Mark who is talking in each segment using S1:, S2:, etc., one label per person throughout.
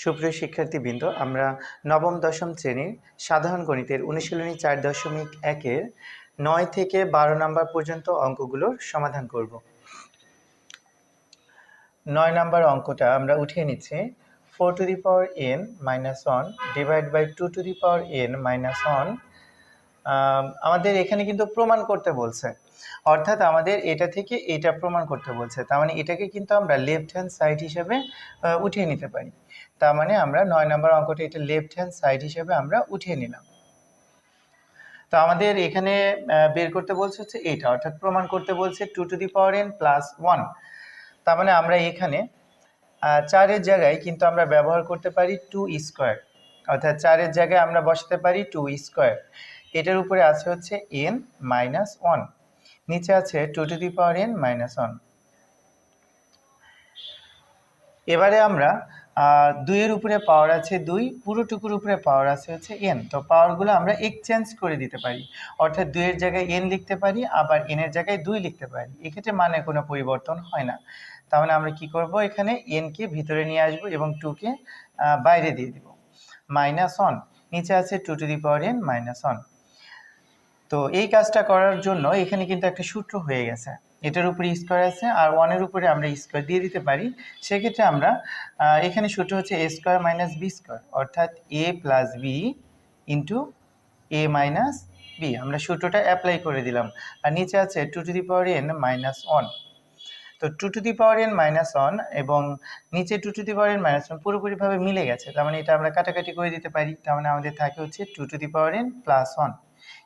S1: সুপ্রিয় শিক্ষার্থীবৃন্দ, আমরা নবম, দশম শ্রেণির সাধারণ গণিতের অনুশীলনী চার দশমিক একের নয় থেকে বারো নম্বর পর্যন্ত অঙ্কগুলোর সমাধান করব। নয় নম্বর অঙ্কটা আমরা উঠিয়ে নিচ্ছি। Four to the power n minus one divide by two to the power n minus one. আমাদের এখানে কিন্তু প্রমাণ করতে বলছে। অর্থাৎ আমাদের এটা থেকে এটা প্রমাণ করতে বলছে। তার মানে এটাকে কিন্তু আমরা লেফট হ্যান্ড সাইড হিসেবে উঠিয়ে নিতে পারি। তার মানে আমরা নয় নম্বর অঙ্কটা এটা লেফট হ্যান্ড সাইড হিসেবে আমরা উঠিয়ে নিলাম। তো আমাদের এখানে বের করতে বলছে হচ্ছে এইটা অর্থাৎ প্রমাণ করতে বলছে two to the power n plus one তার মানে আমরা এখানে চারের জায়গায় কিন্তু আমরা ব্যবহার করতে পারি টু স্কোয়ার অর্থাৎ চারের জায়গায় আমরা বসাতে পারি টু স্কোয়ার এটার উপরে আছে হচ্ছে এন মাইনাস ওয়ান নিচে আছে two to the power n minus one এবারে আমরা দুইয়ের উপরে পাওয়ার আছে দুই পুরোটুকুর উপরে পাওয়ার আছে হচ্ছে এন তো পাওয়ারগুলো আমরা এক্সচেঞ্জ করে দিতে পারি। অর্থাৎ দুইয়ের জায়গায় এন লিখতে পারি, আবার এনের জায়গায় দুই লিখতে পারি। এক্ষেত্রে মানে কোনো পরিবর্তন হয় না। তাহলে আমরা কি করব? এখানে এনকে ভিতরে নিয়ে আসব এবং টুকে বাইরে দিয়ে দিব। মাইনাস ওয়ান নিচে আছে two to the power n minus one তো এই কাজটা করার জন্য এখানে কিন্তু একটা সূত্র হয়ে গেছে। এটার উপরে স্কোয়ার আছে আর ওয়ানের উপরে আমরা স্কোয়ার দিয়ে দিতে পারি। সেক্ষেত্রে আমরা এখানে সূত্র হচ্ছে a square minus b square অর্থাৎ a plus b into a minus b আমরা সূত্রটা অ্যাপ্লাই করে দিলাম। আর নিচে আছে two to the power n minus one তো two to the power n minus one এবং নিচে two to the power n minus one পুরোপুরিভাবে মিলে গেছে। তার মানে এটা আমরা কাটাকাটি করে দিতে পারি। তার মানে আমাদের থাকে হচ্ছে two to the power n plus one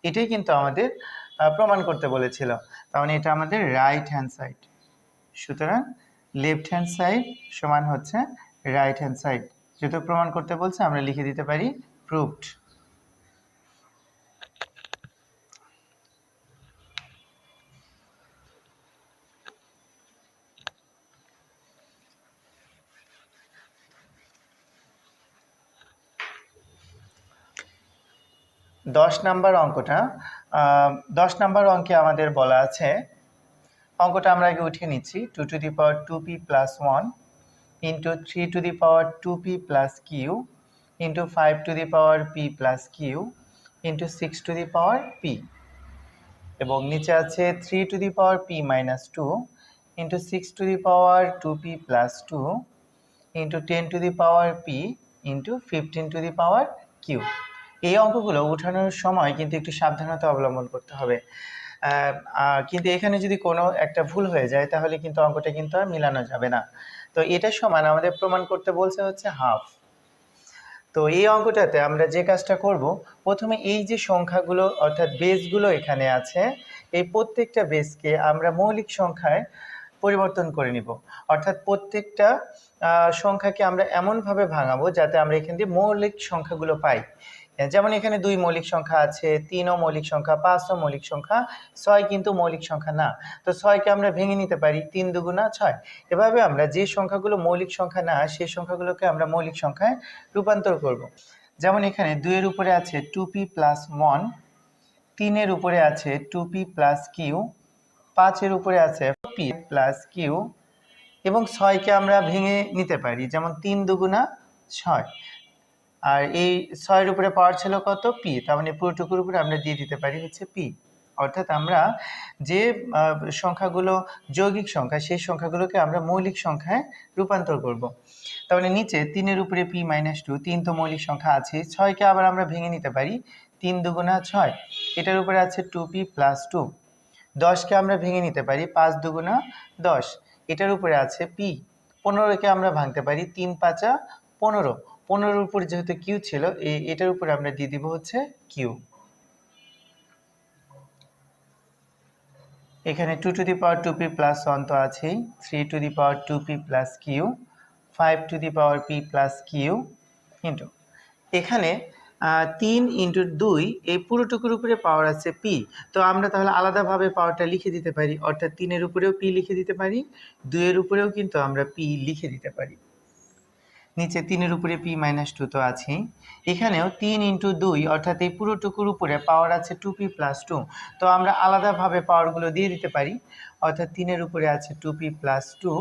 S1: এটাই কিন্তু আমাদের প্রমাণ করতে বলেছিল। তার মানে এটা আমাদের রাইট হ্যান্ড সাইড সুতরাং লেফট হ্যান্ড সাইড সমান হচ্ছে রাইট হ্যান্ড সাইড যেহেতু প্রমাণ করতে বলছে, আমরা লিখে দিতে পারি প্রুভড দশ নাম্বার অঙ্কটা দশ নাম্বার অঙ্কে আমাদের বলা আছে, অঙ্কটা আমরা আগে উঠিয়ে নিচ্ছি two to the power two p plus one into three to the power two p plus q into five to the power p plus q into six to the power p এবং নিচে আছে three to the power p minus two into six to the power two p plus two into ten to the power p into fifteen to the power q এই অঙ্কগুলো উঠানোর সময় কিন্তু একটু সাবধানতা অবলম্বন করতে হবে। কিন্তু এখানে যদি কোনো একটা ভুল হয়ে যায়, তাহলে কিন্তু অঙ্কটা কিন্তু আর মিলানো যাবে না। তো এটা সমান আমাদের প্রমাণ করতে বলছে হচ্ছে হাফ তো এই অঙ্কটাতে আমরা যে কাজটা করব, প্রথমে এই যে সংখ্যাগুলো, অর্থাৎ বেসগুলো এখানে আছে, এই প্রত্যেকটা বেসকে আমরা মৌলিক সংখ্যায় পরিবর্তন করে নিব। অর্থাৎ প্রত্যেকটা সংখ্যাকে আমরা এমনভাবে ভাঙাবো যাতে আমরা এখান দিয়ে মৌলিক সংখ্যাগুলো পাই। যেমন এখানে দুই মৌলিক সংখ্যা আছে, তিনও মৌলিক সংখ্যা, পাঁচও মৌলিক সংখ্যা, ছয় কিন্তু মৌলিক সংখ্যা না। তো ছয়কে আমরা ভেঙে নিতে পারি, তিন দুগুণা ছয়। এভাবে আমরা যে সংখ্যাগুলো মৌলিক সংখ্যা না, সেই সংখ্যাগুলোকে আমরা মৌলিক সংখ্যায় রূপান্তর করব। যেমন এখানে দুইয়ের উপরে আছে টু পি প্লাস ওয়ান তিনের উপরে আছে টু পি প্লাস কিউ পাঁচের উপরে আছে পি প্লাস কিউ এবং ছয়কে আমরা ভেঙে নিতে পারি, যেমন তিন দুগুণা ছয়। আর এই ছয়ের উপরে পাওয়ার ছিল কত? পি। তার মানে পুরোটুকুর উপরে আমরা দিয়ে দিতে পারি হচ্ছে পি। অর্থাৎ আমরা যে সংখ্যাগুলো যৌগিক সংখ্যা, সেই সংখ্যাগুলোকে আমরা মৌলিক সংখ্যায় রূপান্তর করব। তার মানে নিচে তিনের উপরে পি মাইনাস টু, তিন তো মৌলিক সংখ্যা আছে। ছয়কে আবার আমরা ভেঙে নিতে পারি, তিন দুগুণা ছয়। এটার উপরে আছে টু পি প্লাস টু। দশকে আমরা ভেঙে নিতে পারি, পাঁচ দুগুণা দশ। এটার উপরে আছে পি। পনেরোকে আমরা ভাঙতে পারি, তিন পাঁচা পনেরো। পনেরোর উপরে যেহেতু কিউ ছিল, এই এটার উপরে আমরা দিয়ে দিব হচ্ছে কিউ এখানে two to the power two p plus one তো আছেই। Three to the power two p plus q five to the power p plus q into এখানে তিন ইন্টু দুই, এই পুরোটুকুর উপরে পাওয়ার আছে পি তো আমরা তাহলে আলাদাভাবে পাওয়ারটা লিখে দিতে পারি। অর্থাৎ তিনের উপরেও পি লিখে দিতে পারি, দুইয়ের উপরেও কিন্তু আমরা পি লিখে দিতে পারি। নিচে তিনের উপরে পি মাইনাস টু তো আছেই। এখানেও তিন ইন্টু দুই, অর্থাৎ এই পুরোটুকুর উপরে পাওয়ার আছে টু পি প্লাস টু তো আমরা আলাদাভাবে পাওয়ারগুলো দিয়ে দিতে পারি। অর্থাৎ তিনের উপরে আছে two p plus two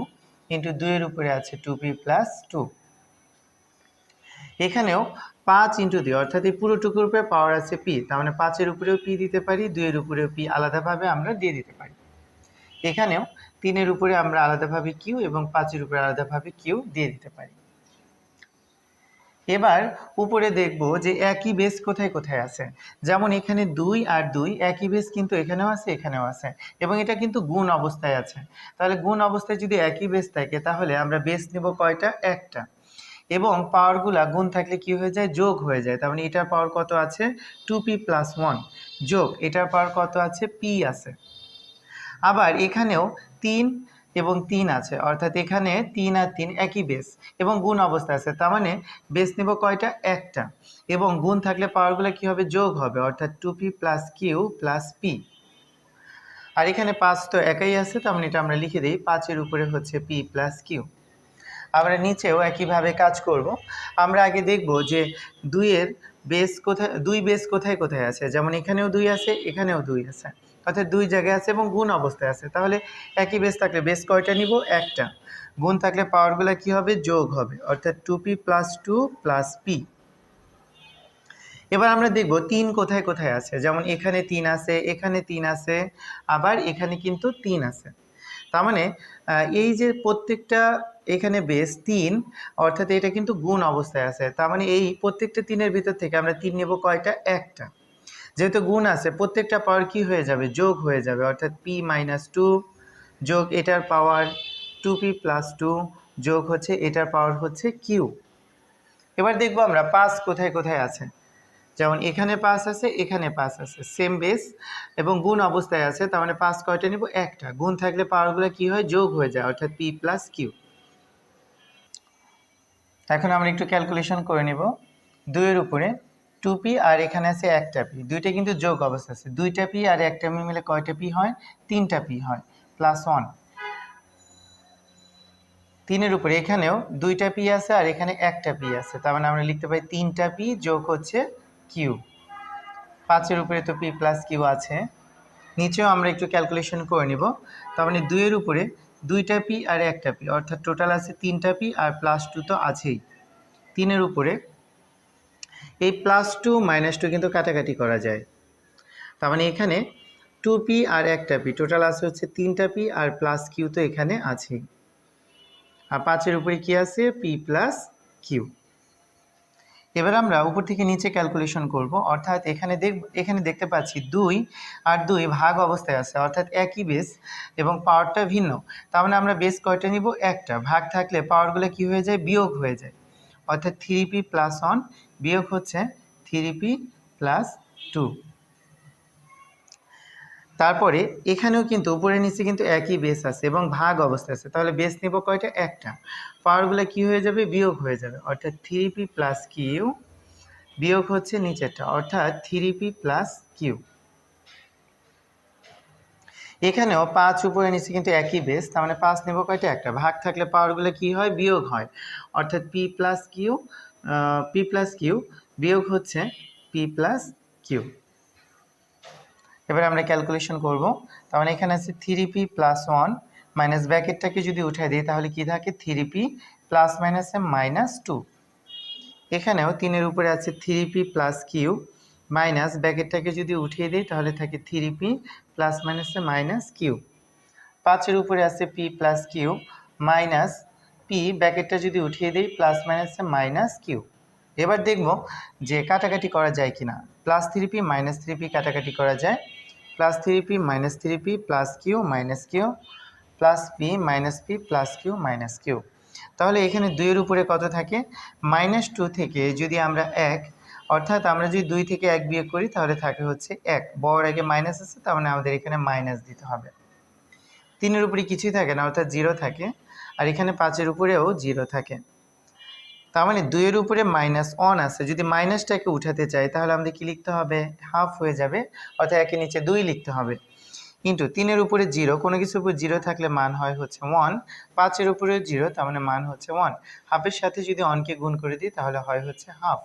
S1: into দুইয়ের উপরে আছে টু পি প্লাস টু এখানেও পাঁচ ইন্টু দুই, অর্থাৎ এই পুরোটুকুর উপরে পাওয়ার আছে পি তার মানে পাঁচের উপরেও পি দিতে পারি, দুইয়ের উপরেও পি আলাদাভাবে আমরা দিয়ে দিতে পারি। এখানেও তিনের উপরে আমরা আলাদাভাবে কিউ এবং পাঁচের উপরে আলাদাভাবে কিউ দিয়ে দিতে পারি। এবার উপরে দেখব যে একই বেস কোথায় কোথায় আছে। যেমন এখানে দুই আর দুই একই বেস কিন্তু এখানেও আছে এখানেও আছে। এবং এটা কিন্তু গুণ অবস্থায় আছে। তাহলে গুণ অবস্থায় যদি একই বেস থাকে, তাহলে আমরা বেস নেব কয়টা? একটা। এবং পাওয়ারগুলা গুণ থাকলে কি হয়ে যায়? যোগ হয়ে যায়। তার মানে এটার পাওয়ার কত আছে? টু পি প্লাস ওয়ান যোগ, এটার পাওয়ার কত আছে? পি আছে। আবার এখানেও তিন এবং তিন আছে। অর্থাৎ এখানে তিন আর তিন একই বেস এবং গুণ অবস্থা আছে। তার মানে বেস নেব কয়টা? একটা। এবং গুণ থাকলে পাওয়ারগুলো কি হবে? যোগ হবে। অর্থাৎ two p plus q plus p আর এখানে পাঁচ তো একাই আছে, তার মানে এটা আমরা লিখে দিই। পাঁচের উপরে হচ্ছে পি প্লাস কিউ আমরা নিচেও একইভাবে কাজ করব। আমরা আগে দেখব যে দুইয়ের বেস কোথায় দুই বেস কোথায় কোথায় আছে? যেমন এখানেও দুই আছে, এখানেও দুই আছে। অর্থাৎ দুই জায়গায় আছে এবং গুণ অবস্থায় আছে। তাহলে একই বেস থাকলে বেস কয়টা নিব? একটা। গুণ থাকলে পাওয়ারগুলো কি হবে? যোগ হবে। অর্থাৎ two p plus two plus p এবার আমরা দেখব তিন কোথায় কোথায় আছে। যেমন এখানে তিন আছে, এখানে তিন আছে, আবার এখানে কিন্তু তিন আছে। তার মানে এই যে প্রত্যেকটা এখানে বেস তিন, অর্থাৎ এটা কিন্তু গুণ অবস্থায় আছে। তার মানে এই প্রত্যেকটা তিনের ভিতর থেকে আমরা তিন নেব কয়টা? একটা। যেহেতু গুণ আছে, প্রত্যেকটা পাওয়ার কি হয়ে যাবে? যোগ হয়ে যাবে, অর্থাৎ পি মাইনাস টু যোগ এটার power two p plus two যোগ হচ্ছে এটার পাওয়ার হচ্ছে কিউ এবার দেখব আমরা পাঁচ কোথায় কোথায় আছে। যেমন এখানে পাঁচ আছে, এখানে পাঁচ আছে সেম বেস এবং গুণ অবস্থায় আছে, তার মানে পাঁচ কয়টা নিব? একটা। গুণ থাকলে পাওয়ারগুলো কি হয়? যোগ হয়ে যায়, অর্থাৎ পি প্লাস কিউ এখন আমরা একটু ক্যালকুলেশন করে নিব। দুইয়ের উপরে টু পি আর এখানে আছে একটা পি দুইটা কিন্তু যোগ অবস্থা আছে। দুইটা পি আর একটা পি মিলে কয়টা পি হয়? তিনটা পি হয়। প্লাস ওয়ান তিনের উপরে এখানেও দুইটা পি আছে আর এখানে একটা পি আছে। তার মানে আমরা লিখতে পারি তিনটা পি যোগ হচ্ছে কিউ পাঁচের উপরে তো পি প্লাস কিউ আছে। নিচেও আমরা একটু ক্যালকুলেশন করে নিব। তার মানে দুইয়ের উপরে দুইটা পি আর একটা পি অর্থাৎ টোটাল আছে তিনটা পি আর প্লাস টু তো আছেই। তিনের উপরে এই প্লাস টু মাইনাস টু কিন্তু কাটাকাটি করা যায়। তার মানে এখানে টু পি আর একটা পি টোটাল আছে হচ্ছে তিনটা পি আর প্লাস কিউ তো এখানে আছেই আর পাঁচের উপরে কি আছে? পি প্লাস কিউ এবার আমরা উপর থেকে নিচে ক্যালকুলেশন করব। অর্থাৎ এখানে দেখ, এখানে দেখতে পাচ্ছি দুই আর দুই ভাগ অবস্থায় আছে, অর্থাৎ একই বেস এবং পাওয়ারটা ভিন্ন। তার মানে আমরা বেস কয়টা নিব? একটা। ভাগ থাকলে পাওয়ারগুলো কি হয়ে যায়? বিয়োগ হয়ে যায়। অর্থাৎ থ্রি পি প্লাস ওয়ান বিয়োগ হচ্ছে থ্রি পি প্লাস টু তারপরে এখানেও কিন্তু উপরে নিচে কিন্তু একই বেস আছে এবং ভাগ অবস্থা আছে। তাহলে বেস নিব কয়টা? একটা। পাওয়ারগুলো কি হয়ে যাবে? বিয়োগ হয়ে যাবে। অর্থাৎ থ্রি পি প্লাস কিউ বিয়োগ হচ্ছে নিচেরটা। অর্থাৎ থ্রি পি প্লাস কিউ এখানেও পাঁচ উপরে নিচে কিন্তু একই বেস তার মানে পাঁচ নেব কয়টা? একটা। ভাগ থাকলে পাওয়ারগুলো কি হয়? বিয়োগ হয়। অর্থাৎ p plus q p plus q বিয়োগ হচ্ছে পি প্লাস কিউ এবার আমরা ক্যালকুলেশন করব। তার মানে এখানে আছে three p plus one minus ব্র্যাকেটটাকে যদি উঠাই দিই, তাহলে কি থাকে? থ্রি পি প্লাস মাইনাসে মাইনাস টু এখানেও তিনের উপরে আছে three p plus q minus ব্র্যাকেটটাকে যদি উঠিয়ে দিই, তাহলে থাকে থ্রি পি প্লাস মাইনাসে মাইনাস কিউ পাঁচের উপরে আছে p plus q minus p ব্র্যাকেটটা যদি উঠিয়ে দিই প্লাস মাইনাসে মাইনাস কিউ এবার দেখব যে কাটাকাটি করা যায় কিনা। Plus three p minus three p কাটাকাটি করা যায়। Plus three p minus three p plus q minus q plus p minus p plus q minus q তাহলে এখানে দুইয়ের উপরে কত থাকে? মাইনাস টু থেকে যদি আমরা এক অর্থাৎ আমরা যদি দুই থেকে এক বিয়োগ করি, তাহলে থাকে হচ্ছে এক। বড় আগে মাইনাস আছে, তার মানে আমাদের এখানে মাইনাস দিতে হবে। তিনের উপরে কিছুই থাকে না, অর্থাৎ জিরো থাকে। আর এখানে পাঁচের উপরেও জিরো থাকে। তার মানে দুইয়ের উপরে মাইনাস অন আছে। যদি মাইনাসটাকে উঠাতে চাই, তাহলে আমাদের কি লিখতে হবে? হাফ হয়ে যাবে। অর্থাৎ একের নিচে দুই লিখতে হবে। কিন্তু তিনের উপরে জিরো কোনো কিছুর উপর জিরো থাকলে মান হয় হচ্ছে ওয়ান পাঁচের উপরে জিরো তার মানে মান হচ্ছে ওয়ান হাফের সাথে যদি অনকে গুণ করে দিই, তাহলে হয় হচ্ছে হাফ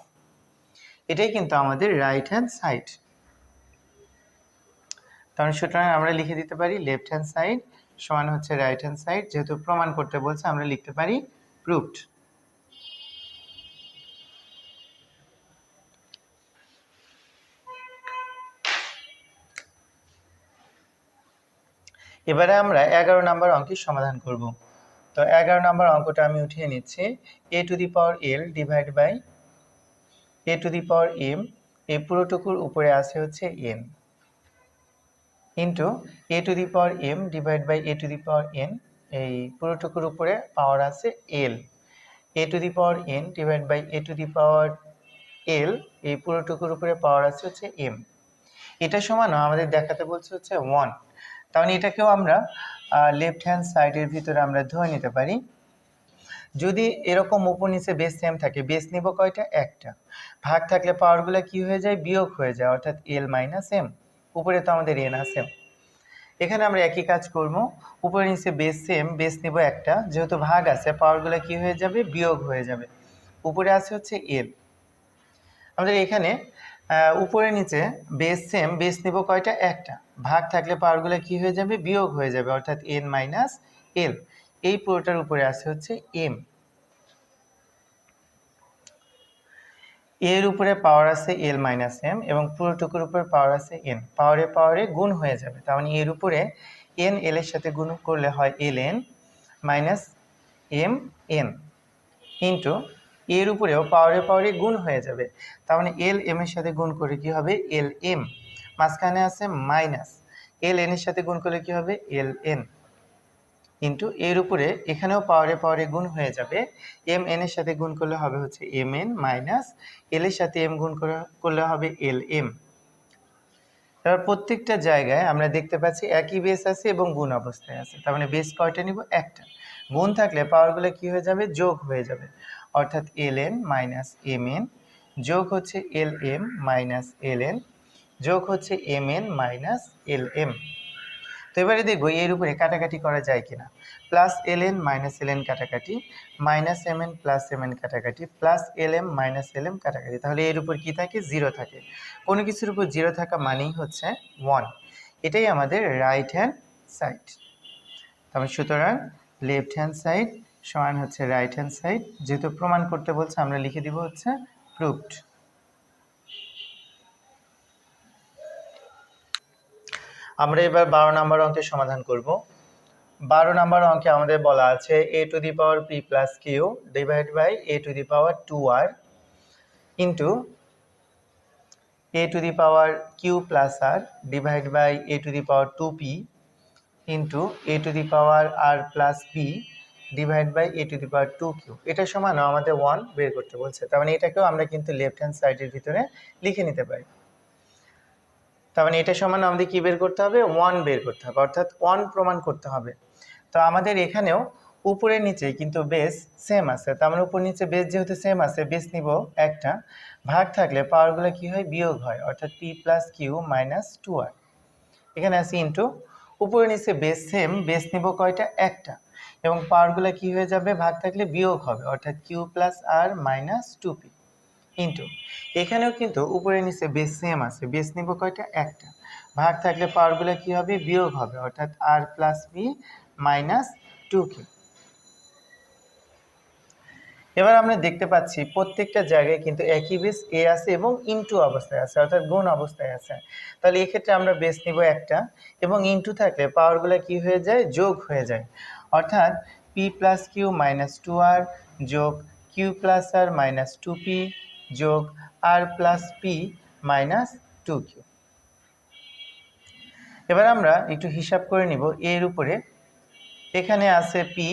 S1: এটাই কিন্তু আমাদের রাইট হ্যান্ড সাইড তখন সুতরাং আমরা লিখে দিতে পারি লেফট হ্যান্ড সাইড সমান হচ্ছে রাইট হ্যান্ড সাইড যেহেতু প্রমাণ করতে বলছে, আমরা লিখতে পারি প্রুফড এবারে আমরা এগারো নাম্বার অঙ্কের সমাধান করব। তো এগারো নাম্বার অঙ্কটা আমি উঠিয়ে নিচ্ছি a to the power l divide by a to the power m এই পুরোটুকুর উপরে আছে হচ্ছে n into a to the power m divide by a to the power n এই পুরোটুকুর উপরে পাওয়ার আছে l a to the power n divide by a to the power l এই পুরোটুকুর উপরে পাওয়ার আছে হচ্ছে এম এটা সমান আমাদের দেখাতে বলছে হচ্ছে ওয়ান তাহলে এটাকেও আমরা লেফট হ্যান্ড সাইডের ভিতরে আমরা ধরে নিতে পারি। যদি এরকম উপর নিচে বেস সেম থাকে বেস নিব কয়টা? একটা। ভাগ থাকলে পাওয়ারগুলো কি হয়ে যায়? বিয়োগ হয়ে যায়, অর্থাৎ এল মাইনাস এম উপরে তো আমাদের এন আছে। এখানে আমরা একই কাজ করব। উপরে নিচে বেস সেম বেস নিব একটা। যেহেতু ভাগ আছে পাওয়ারগুলো কি হয়ে যাবে? বিয়োগ হয়ে যাবে। উপরে আছে হচ্ছে এল আমাদের এখানে উপরে নিচে বেস সেম বেস নিব কয়টা? একটা। ভাগ থাকলে পাওয়ারগুলো কি হয়ে যাবে? বিয়োগ হয়ে যাবে, অর্থাৎ এন মাইনাস এল এই পুরোটার উপরে আছে হচ্ছে এম এর উপরে পাওয়ার আছে এল মাইনাস এম এবং পুরোটুকুর উপরে পাওয়ার আছে এন পাওয়ারে পাওয়ারে গুণ হয়ে যাবে, তার মানে এর উপরে এন এল এর সাথে গুণ করলে হয় l n minus m n into এর উপরেও পাওয়ারে পাওয়ারে গুণ হয়ে যাবে, তার মানে এল এম এর সাথে গুণ করে কি হবে? এল এম মাঝখানে আছে মাইনাস এল এন এর সাথে গুণ করলে কি হবে? এল এন ইন্টু এর উপরে এখানেও পাওয়ারে পাওয়ারে গুণ হয়ে যাবে। এম এন এর সাথে গুণ করলে হবে হচ্ছে এম এন মাইনাস এল এর সাথে এম গুণ করা- করলে হবে এল এম এবার প্রত্যেকটা জায়গায় আমরা দেখতে পাচ্ছি একই বেস আছে এবং গুণ অবস্থায় আছে। তার মানে বেস কয়টা নিব? একটা। গুণ থাকলে পাওয়ারগুলো কি হয়ে যাবে? যোগ হয়ে যাবে। অর্থাৎ l n minus m n যোগ হচ্ছে l m minus l n যোগ হচ্ছে m n minus l m তো এবারে দেখব এর উপরে কাটাকাটি করা যায় কিনা। Plus l n minus l n কাটাকাটি minus m n plus m n কাটাকাটি plus l m minus l m কাটাকাটি। তাহলে এর উপর কি থাকে? জিরো থাকে। কোনো কিছুর উপর জিরো থাকা মানেই হচ্ছে ওয়ান এটাই আমাদের রাইট হ্যান্ড সাইড তারপর সুতরাং লেফট হ্যান্ড সাইড সমান হচ্ছে রাইট হ্যান্ড সাইড যেহেতু প্রমাণ করতে বলছে, আমরা লিখে দিব হচ্ছে প্রুভড আমরা এবার বারো নম্বর অঙ্কের সমাধান করব। বারো নম্বর অঙ্কে আমাদের বলা আছে a to the power p plus q divide by a to the power two r into a to the power q plus r divide by a to the power two p into a to the power r plus p divide by a to the power two q এটা সমান আমাদের one বের করতে বলছে। তার মানে এটাকেও আমরা কিন্তু লেফট হ্যান্ড সাইডের ভিতরে লিখে নিতে পারি। তার মানে এটা সমান আমাদের কি বের করতে হবে? ওয়ান বের করতে হবে। অর্থাৎ ওয়ান প্রমাণ করতে হবে। তো আমাদের এখানেও উপরে নিচে কিন্তু বেস সেম আছে। তার মানে উপর নিচে বেস যেহেতু সেম আছে বেস নিব একটা। ভাগ থাকলে পাওয়ারগুলো কি হয়? বিয়োগ হয়। অর্থাৎ p plus q minus two r এখানে আছে ইন্টু উপরে নিচে বেস সেম বেস নিব কয়টা? একটা। এবং পাওয়ারগুলো কি হয়ে যাবে? ভাগ থাকলে বিয়োগ হবে। অর্থাৎ q plus r minus two p into এখানেও কিন্তু উপরে নিচে বেস সেম আছে। বেস নিব কয়টা? একটা। ভাগ থাকলে পাওয়ারগুলো কি হবে? বিয়োগ হবে, অর্থাৎ r plus b minus two কে এবার আমরা দেখতে পাচ্ছি প্রত্যেকটা জায়গায় কিন্তু একই বেস এ আছে এবং ইনটু অবস্থায় আছে, অর্থাৎ গুণ অবস্থায় আছে। তাহলে এক্ষেত্রে আমরা বেস নিব একটা এবং ইনটু থাকলে পাওয়ারগুলো কি হয়ে যায়? যোগ হয়ে যায়। অর্থাৎ p plus q minus two r যোগ q plus r minus two p যোগ r plus p minus two q এবার আমরা একটু হিসাব করে নিব এর উপরে। এখানে আছে পি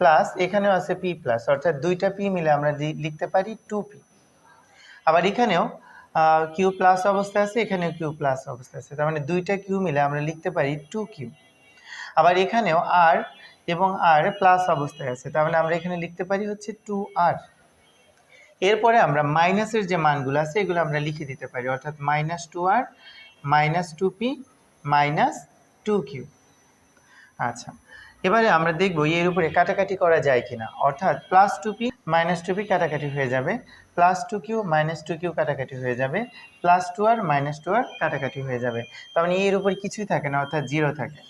S1: প্লাস এখানেও আছে পি প্লাস অর্থাৎ দুইটা পি মিলে আমরা লিখতে পারি টু পি আবার এখানেও কিউ প্লাস অবস্থায় আছে, এখানেও কিউ প্লাস অবস্থায় আছে। তার মানে দুইটা কিউ মিলে আমরা লিখতে পারি টু কিউ আবার এখানেও আর এবং আর প্লাস অবস্থায় আছে। তার মানে আমরা এখানে লিখতে পারি হচ্ছে টু আর এরপরে আমরা মাইনাসের যে মানগুলো আছে, এগুলো আমরা লিখে দিতে পারি। অর্থাৎ minus two r, minus two p, minus two q. আচ্ছা এবারে আমরা দেখব এর উপরে কাটাকাটি করা যায় কিনা। অর্থাৎ plus two p, minus two p কাটাকাটি হয়ে যাবে। Plus two q, minus two q কাটাকাটি হয়ে যাবে। Plus two r, minus two r কাটাকাটি হয়ে যাবে। তার মানে এর উপর কিছুই থাকে না, অর্থাৎ জিরো থাকে।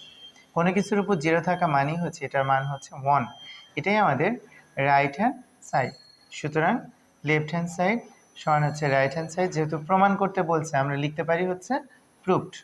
S1: কোনো কিছুর উপর জিরো থাকা মানেই হচ্ছে এটার মান হচ্ছে ওয়ান। এটাই আমাদের রাইট হ্যান্ড সাইড। সুতরাং লেফট হ্যান্ড সাইড সমান হচ্ছে রাইট হ্যান্ড সাইড যেহেতু প্রমাণ করতে বলছে, আমরা লিখতে পারি হচ্ছে প্রুফড